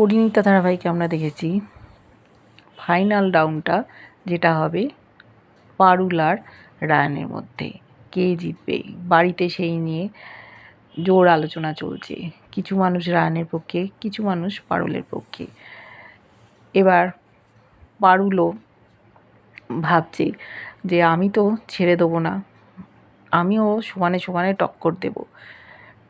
পরিণীতা ধারাবাহিকে আমরা দেখেছি। ফাইনাল রাউন্ডটা যেটা হবে পারুল আর রায়ানের মধ্যে। কে জিতবে? বাড়িতে সেই নিয়ে জোর আলোচনা চলছে। কিছু মানুষ রায়ানের পক্ষে, কিছু মানুষ পারুলের পক্ষে। এবার পারুলও ভাবছে যে, আমি তো ছেড়ে দেবো না। আমিও সমানে সমানে টক্কর দেব।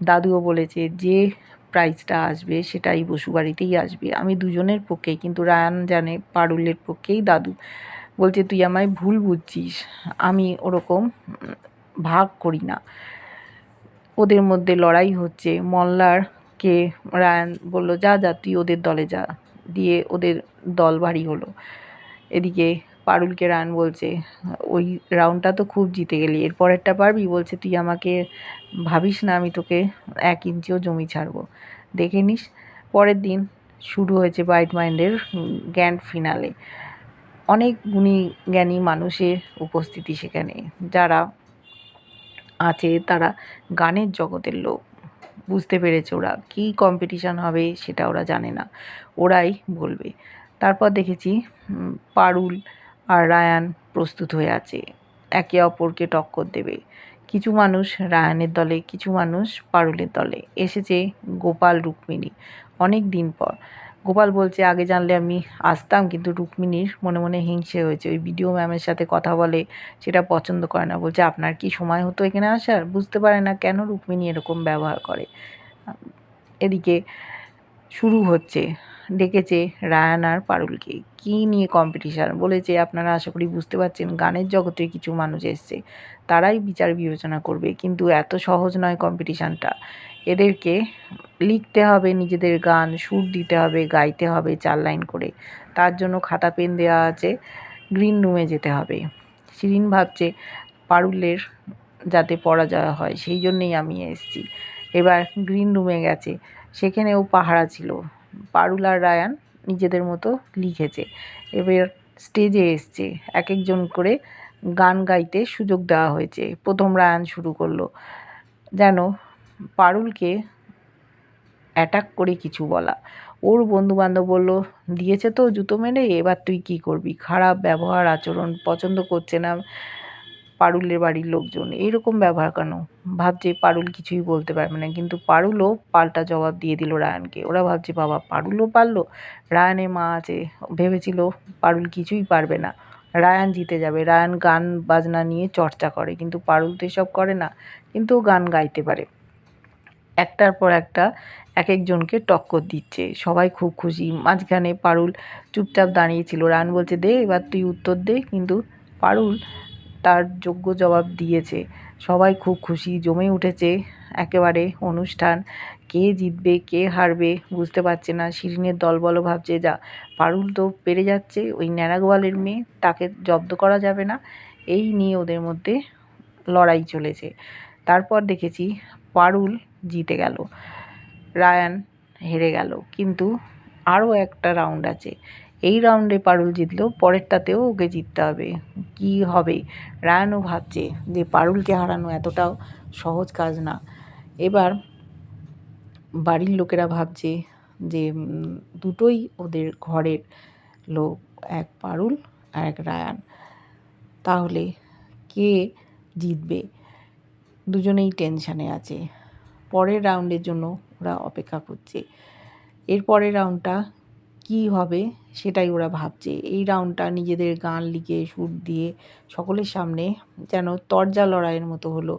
দাদুও বলেছে, যে প্রাইজটা আসবে, সেটাই বসুবাড়িতেই আসবে। আমি দুজনের পক্ষেই, কিন্তু রায়ান জানে, পারুলের পক্ষেই দাদু। বলছে, তুই আমায় ভুল বুঝছিস। আমি ওরকম ভাগ করি না। ওদের মধ্যে লড়াই হচ্ছে। মল্লারকে রায়ান বলল, যা যা, তুই ওদের দলে যা। দিয়ে ওদের দল ভারী হলো। এদিকে পারুলকে রান বলছে। ওই রাউন্ডটা তো খুব জিতে গেলি। এর পরেরটা পারবি? বলছে, তুই আমাকে ভাবিস না, আমি তোকে এক ইঞ্চিও জমি ছাড়বো। দেখে নিস, পরের দিন শুরু হয়েছে বাইট মাইন্ডের গ্র্যান্ড ফিনালে অনেক গুণী, জ্ঞানী মানুষের উপস্থিতি সেখানে। যারা আছে, তারা গানের জগতের লোক। বুঝতে পেরেছে ওরা কী কম্পিটিশান হবে, সেটা ওরা জানে না। ওরাই বলবে। তারপর দেখেছি পারুল আর রায়ান প্রস্তুত হয়ে আছে। একে অপরকে টক্কর দেবে। কিছু মানুষ রায়ানের দলে, কিছু মানুষ পারুলের দলে। এসেছে গোপাল, রুক্মিণী। অনেক দিন পর। গোপাল বলছে, আগে জানলে আমি আসতাম, কিন্তু রুক্মিণীর মনে মনে হিংসে হয়েছে। ওই বিডিও ম্যামের সাথে কথা বলে সেটা পছন্দ করে না। বলছে, আপনার কি সময় হতো এখানে আসার? বুঝতে পারে না কেন রুক্মিণী এরকম ব্যবহার করে? এদিকে শুরু হচ্ছে ডেকেছে রায়ান আর পারুলকে। কী নিয়ে কম্পিটিশান বলেছে আপনারা আশা করি বুঝতে পারছেন, গানের জগতে কিছু মানুষ এসছে। তারাই বিচার বিবেচনা করবে। কিন্তু এত সহজ নয় কম্পিটিশানটা এদেরকে লিখতে হবে, নিজেদের গান, সুর দিতে হবে, গাইতে হবে চার লাইন করে। তার জন্য খাতা, পেন দেওয়া আছে। গ্রিন রুমে যেতে হবে। শিরিন ভাবছে, পারুলের যাতে পরাজয় হয়, সেই জন্যেই আমি এসেছি। এবার গ্রিন রুমে গেছে। সেখানেও পাহারা ছিল। পারুল আর রায়ান নিজেদের মতো লিখেছে। এবার স্টেজে এসছে। এক একজন করে গান গাইতে সুযোগ দেওয়া হয়েছে। প্রথম রায়ান শুরু করল। যেন পারুলকে অ্যাটাক করে কিছু বলা। ওর বন্ধুবান্ধব বলল, দিয়েছে তো জুতো মেরে এবার তুই কি করবি? খারাপ ব্যবহার, আচরণ পছন্দ করছে না। পারুলের বাড়ির লোকজন, এইরকম ব্যবহার কেন? ভাবছে পারুল কিছুই বলতে পারবে না। কিন্তু পারুলও পাল্টা জবাব দিয়ে দিল রায়ানকে। ওরা ভাবছে, বাবা, পারুলও পারল? রায়ানের মা আছে। ভেবেছিল পারুল কিছুই পারবে না। রায়ান জিতে যাবে। রায়ান গান বাজনা নিয়ে চর্চা করে। কিন্তু পারুল তো এসব করে না। কিন্তু গান গাইতে পারে। একটার পর একটা এক একজনকে টক্কর দিচ্ছে। সবাই খুব খুশি। মাঝখানে পারুল চুপচাপ দাঁড়িয়েছিল রান বলছে, দে, এবার তুই উত্তর দে। কিন্তু পারুল তার যোগ্য জবাব দিয়েছে। সবাই খুব খুশি, জমে উঠেছে একেবারে অনুষ্ঠান। কে জিতবে, কে হারবে বুঝতে পারছে না। শিরিনের দল বলো ভাবছে, যা, পারুল তো পেরে যাচ্ছে, ওই ন্যাড়াগোয়ালের মেয়ে, তাকে জব্দ করা যাবে না। এই নিয়ে ওদের মধ্যে লড়াই চলেছে। তারপর দেখেছি পারুল জিতে গেল, রায়ান হেরে গেল। কিন্তু আরও একটা রাউন্ড আছে। এই রাউন্ডে পারুল জিতলেও পরেরটাতেও ওকে জিততে হবে। কি হবে? রায়ানও ভাবছে যে পারুলকে হারানো এতটাও সহজ কাজ না। এবার বাড়ির লোকেরা ভাবছে যে দুটোই ওদের ঘরের লোক, এক পারুল আর এক রায়ান। তাহলে কে জিতবে? দুজনেই টেনশানে আছে। পরের রাউন্ডের জন্য ওরা অপেক্ষা করছে। এর পরের রাউন্ডটা কী হবে সেটাই ওরা ভাবছে। এই রাউন্ডটা নিজেদের গান লিখে, সুর দিয়ে সকলের সামনে যেন তরজা লড়াইয়ের মতো হলো।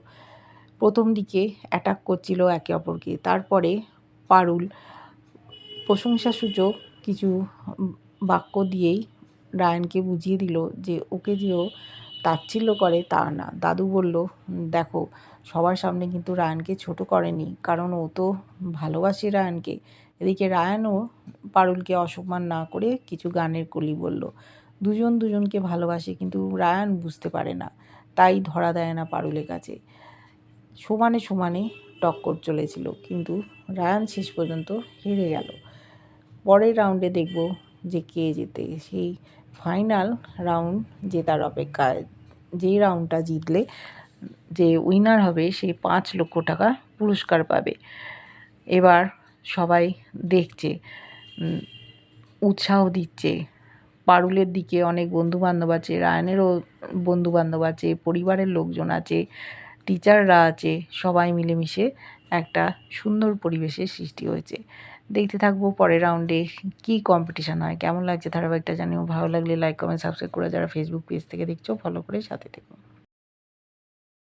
প্রথম দিকে অ্যাটাক করছিল একে অপরকে, তারপরে পারুল। প্রশংসাসূচক কিছু বাক্য দিয়েই রায়ানকে বুঝিয়ে দিল যে ওকে যে ও তাচ্ছিল্য করে তা না। দাদু বলল, দেখো, সবার সামনে কিন্তু রায়ানকে ছোট করেনি, কারণ ও তো ভালোবাসে রায়ানকে। এদিকে রায়ানও পারুলকে অসম্মান না করে কিছু গানের কলি বলল, দুজন দুজনকে ভালোবাসে কিন্তু রায়ান বুঝতে পারে না, তাই ধরা দেয় না পারুলের কাছে। সমানে সমানে টক্কর চলেছিল, কিন্তু রায়ান শেষ পর্যন্ত হেরে গেল। পরের রাউন্ডে দেখব যে কে জেতে। সেই ফাইনাল রাউন্ড জেতার অপেক্ষায়, যেই রাউন্ডটা জিতলে যে উইনার হবে, সে পাঁচ লক্ষ টাকা পুরস্কার পাবে। এবার সবাই দেখছে উৎসাহ দিচ্ছে। পারুলের দিকে অনেক বন্ধুবান্ধব আছে, রায়নেরও বন্ধুবান্ধব আছে, পরিবারের লোকজন আছে, টিচাররা আছে, সবাই মিলেমিশে একটা সুন্দর পরিবেশের সৃষ্টি হয়েছে। দেখতে থাকব পরের রাউন্ডে কি কম্পিটিশান হয়, কেমন লাগছে ধারাবাহিকটা জানিও। ভালো লাগলে লাইক কমেন্ট সাবস্ক্রাইব করে যারা ফেসবুক পেজ থেকে দেখছ ফলো করে সাথে থেকো।